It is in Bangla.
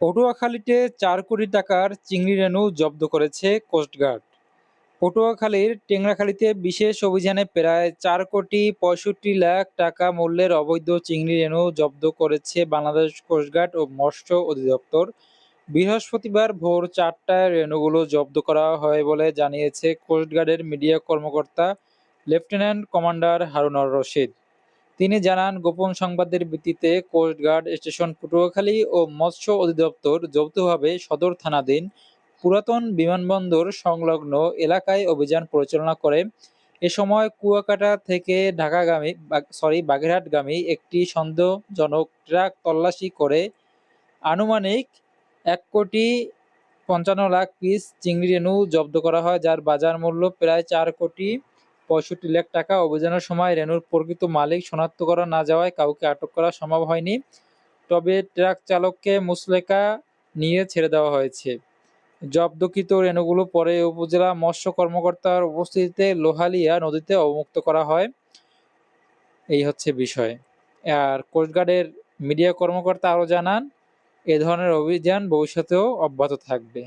পটুয়াখালীতে চার কোটি টাকার চিংড়ি রেণু জব্দ করেছে কোস্টগার্ড পটুয়াখালীর টেংরাখালীতে বিশেষ অভিযানে প্রায় চার কোটি পঁয়ষট্টি লাখ টাকা মূল্যের অবৈধ চিংড়ি রেণু জব্দ করেছে বাংলাদেশ কোস্টগার্ড ও মৎস্য অধিদপ্তর। বৃহস্পতিবার ভোর চারটায় রেণুগুলো জব্দ করা হয় বলে জানিয়েছে কোস্টগার্ডের মিডিয়া কর্মকর্তা লেফটেন্যান্ট কমান্ডার হারুনর রশিদ। তিনি জানান, গোপন সংবাদের ভিত্তিতে কোস্টগার্ড স্টেশন, পটুয়াখালী ও মৎস্য অধিদপ্তর যৌথভাবে সদর থানাধীন পুরাতন বিমানবন্দর সংলগ্ন এলাকায় অভিযান পরিচালনা করে। এ সময় কুয়াকাটা থেকে ঢাকাগামী সরি, বাগেরহাটগামী একটি সন্দেহজনক ট্রাক তল্লাশি করে আনুমানিক এক কোটি পঞ্চান্ন লাখ পিস চিংড়ি রেণু জব্দ করা হয়, যার বাজার মূল্য প্রায় চার কোটি পঁয়ষট্টি লাখ টাকা অভিযানের সময় রেনুর প্রকৃত মালিক শনাক্ত করা না যাওয়ায় কাউকে আটক করা সম্ভব হয়নি। তবে ট্রাক চালককে মুসলেকা নিয়ে ছেড়ে দেওয়া হয়েছে। জব্দকৃত রেণুগুলো পরে উপজেলা মৎস্য কর্মকর্তার উপস্থিতিতে লোহালিয়া নদীতে অবমুক্ত করা হয়। এই হচ্ছে বিষয়। আর কোস্টগার্ডের মিডিয়া কর্মকর্তা আরও জানান, এ ধরনের অভিযান ভবিষ্যতেও অব্যাহত থাকবে।